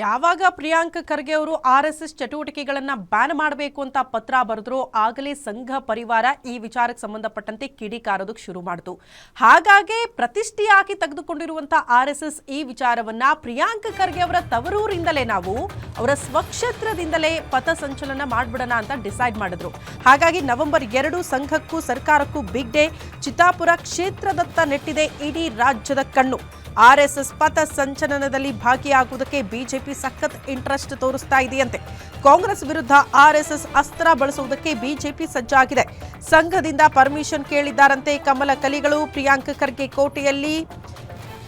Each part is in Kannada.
ಯಾವಾಗ ಪ್ರಿಯಾಂಕ್ ಖರ್ಗೆ ಅವರು ಆರ್ ಎಸ್ ಎಸ್ ಚಟುವಟಿಕೆಗಳನ್ನ ಬ್ಯಾನ್ ಮಾಡಬೇಕು ಅಂತ ಪತ್ರ ಬರೆದ್ರು ಆಗಲೇ ಸಂಘ ಪರಿವಾರ ಈ ವಿಚಾರಕ್ಕೆ ಸಂಬಂಧಪಟ್ಟಂತೆ ಕಿಡಿಕಾರೋದಕ್ಕೆ ಶುರು ಮಾಡಿತು. ಹಾಗಾಗಿ ಪ್ರತಿಷ್ಠೆಯಾಗಿ ತೆಗೆದುಕೊಂಡಿರುವಂತಹ ಆರ್ ಎಸ್ ಎಸ್ ಈ ವಿಚಾರವನ್ನ ಪ್ರಿಯಾಂಕ್ ಖರ್ಗೆ ಅವರ ತವರೂರಿಂದಲೇ ನಾವು ಅವರ ಸ್ವಕ್ಷೇತ್ರದಿಂದಲೇ ಪಥಸಂಚಲನ ಮಾಡ್ಬಿಡೋಣ ಅಂತ ಡಿಸೈಡ್ ಮಾಡಿದ್ರು. ಹಾಗಾಗಿ ನವೆಂಬರ್ ಎರಡು ಸಂಘಕ್ಕೂ ಸರ್ಕಾರಕ್ಕೂ ಬಿಗ್ ಡೇ ಚಿತ್ತಾಪುರ ಕ್ಷೇತ್ರದತ್ತ ನೆಟ್ಟಿದೆ ಇಡೀ ರಾಜ್ಯದ ಕಣ್ಣು. ಆರ್ ಎಸ್ ಎಸ್ ಪಥ ಸಂಚಲನದಲ್ಲಿ ಭಾಗಿಯಾಗುವುದಕ್ಕೆ ಬಿಜೆಪಿ ಸಖತ್ ಇಂಟ್ರೆಸ್ಟ್ ತೋರಿಸ್ತಾ ಇದೆಯಂತೆ. ಕಾಂಗ್ರೆಸ್ ವಿರುದ್ಧ ಆರ್ಎಸ್ಎಸ್ ಅಸ್ತ್ರ ಬಳಸುವುದಕ್ಕೆ ಬಿಜೆಪಿ ಸಜ್ಜಾಗಿದೆ. ಸಂಘದಿಂದ ಪರ್ಮಿಷನ್ ಕೇಳಿದ್ದಾರಂತೆ ಕಮಲ ಕಲಿಗಳು. ಪ್ರಿಯಾಂಕ್ ಖರ್ಗೆ ಕೋಟೆಯಲ್ಲಿ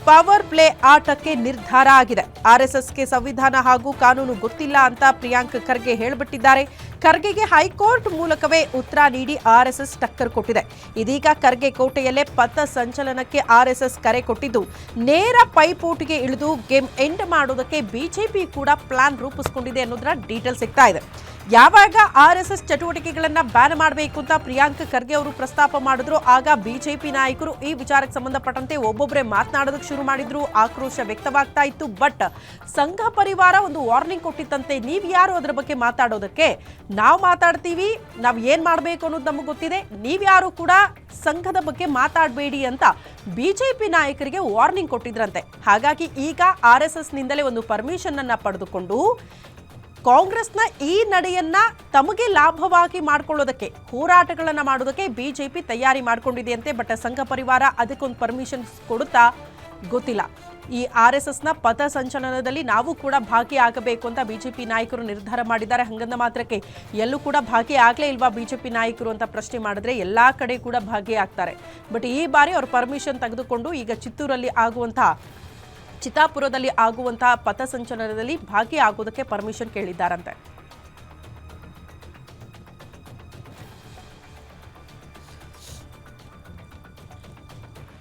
ಪವರ್ ಪ್ಲೇ ಆಟಕ್ಕೆ ನಿರ್ಧಾರ ಆಗಿದೆ. ಆರ್ಎಸ್ಎಸ್ಗೆ ಸಂವಿಧಾನ ಹಾಗೂ ಕಾನೂನು ಗೊತ್ತಿಲ್ಲ ಅಂತ ಪ್ರಿಯಾಂಕ್ ಖರ್ಗೆ ಹೇಳಿಬಿಟ್ಟಿದ್ದಾರೆ. ಖರ್ಗೆಗೆ ಹೈಕೋರ್ಟ್ ಮೂಲಕವೇ ಉತ್ತರ ನೀಡಿ ಆರ್ಎಸ್ಎಸ್ ಟಕ್ಕರ್ ಕೊಟ್ಟಿದೆ. ಇದೀಗ ಖರ್ಗೆ ಕೋಟೆಯಲ್ಲೇ ಪಥ ಸಂಚಲನಕ್ಕೆ ಆರ್ಎಸ್ಎಸ್ ಕರೆ ಕೊಟ್ಟಿದ್ದು, ನೇರ ಪೈಪೋಟಿಗೆ ಇಳಿದು ಗೇಮ್ ಎಂಡ್ ಮಾಡೋದಕ್ಕೆ ಬಿಜೆಪಿ ಕೂಡ ಪ್ಲಾನ್ ರೂಪಿಸಿಕೊಂಡಿದೆ ಅನ್ನೋದರ ಡೀಟೇಲ್ ಸಿಗ್ತಾ ಇದೆ. ಯಾವಾಗ ಆರ್ ಎಸ್ ಎಸ್ ಚಟುವಟಿಕೆಗಳನ್ನ ಬ್ಯಾನ್ ಮಾಡಬೇಕು ಅಂತ ಪ್ರಿಯಾಂಕ್ ಖರ್ಗೆ ಅವರು ಪ್ರಸ್ತಾಪ ಮಾಡಿದ್ರು, ಆಗ ಬಿಜೆಪಿ ನಾಯಕರು ಈ ವಿಚಾರಕ್ಕೆ ಸಂಬಂಧಪಟ್ಟಂತೆ ಒಬ್ಬೊಬ್ಬರೇ ಮಾತನಾಡೋದಕ್ಕೆ ಶುರು ಮಾಡಿದ್ರು. ಆಕ್ರೋಶ ವ್ಯಕ್ತವಾಗ್ತಾ ಇತ್ತು. ಬಟ್ ಸಂಘ ಪರಿವಾರ ಒಂದು ವಾರ್ನಿಂಗ್ ಕೊಟ್ಟಿತ್ತಂತೆ. ನೀವು ಯಾರು ಅದರ ಬಗ್ಗೆ ಮಾತಾಡೋದಕ್ಕೆ? ನಾವು ಮಾತಾಡ್ತೀವಿ, ನಾವು ಏನ್ ಮಾಡಬೇಕು ಅನ್ನೋದು ನಮಗೆ ಗೊತ್ತಿದೆ. ನೀವ್ಯಾರು ಕೂಡ ಸಂಘದ ಬಗ್ಗೆ ಮಾತಾಡಬೇಡಿ ಅಂತ ಬಿಜೆಪಿ ನಾಯಕರಿಗೆ ವಾರ್ನಿಂಗ್ ಕೊಟ್ಟಿದ್ರಂತೆ. ಹಾಗಾಗಿ ಈಗ ಆರ್ ಎಸ್ ಎಸ್ ನಿಂದಲೇ ಒಂದು ಪರ್ಮಿಷನ್ ಅನ್ನ ಪಡೆದುಕೊಂಡು ಕಾಂಗ್ರೆಸ್ನ ಈ ನಡೆಯನ್ನ ತಮಗೆ ಲಾಭವಾಗಿ ಮಾಡ್ಕೊಳ್ಳೋದಕ್ಕೆ, ಹೋರಾಟಗಳನ್ನು ಮಾಡೋದಕ್ಕೆ ಬಿಜೆಪಿ ತಯಾರಿ ಮಾಡ್ಕೊಂಡಿದೆಯಂತೆ, ಬಟ್ ಸಂಘ ಪರಿವಾರ ಅದಕ್ಕೊಂದು ಪರ್ಮಿಷನ್ ಕೊಡುತ್ತಾ ಗೊತ್ತಿಲ್ಲ. ಈ ಆರ್ ಎಸ್ ಎಸ್ನ ಪಥ ಸಂಚಲನದಲ್ಲಿ ನಾವು ಕೂಡ ಭಾಗಿಯಾಗಬೇಕು ಅಂತ ಬಿಜೆಪಿ ನಾಯಕರು ನಿರ್ಧಾರ ಮಾಡಿದ್ದಾರೆ. ಹಂಗಂದ ಮಾತ್ರಕ್ಕೆ ಎಲ್ಲೂ ಕೂಡ ಭಾಗಿಯಾಗಲೇ ಇಲ್ವಾ ಬಿಜೆಪಿ ನಾಯಕರು ಅಂತ ಪ್ರಶ್ನೆ ಮಾಡಿದ್ರೆ ಎಲ್ಲಾ ಕಡೆ ಕೂಡ ಭಾಗಿಯಾಗ್ತಾರೆ ಬಟ್ ಈ ಬಾರಿ ಅವರು ಪರ್ಮಿಷನ್ ತೆಗೆದುಕೊಂಡು ಈಗ ಚಿತ್ತೂರಲ್ಲಿ ಆಗುವಂತಹ ಚಿತ್ತಾಪುರದಲ್ಲಿ ಆಗುವಂತಹ ಪಥಸಂಚಲನದಲ್ಲಿ ಭಾಗಿಯಾಗೋದಕ್ಕೆ ಪರ್ಮಿಷನ್ ಕೇಳಿದ್ದಾರಂತೆ.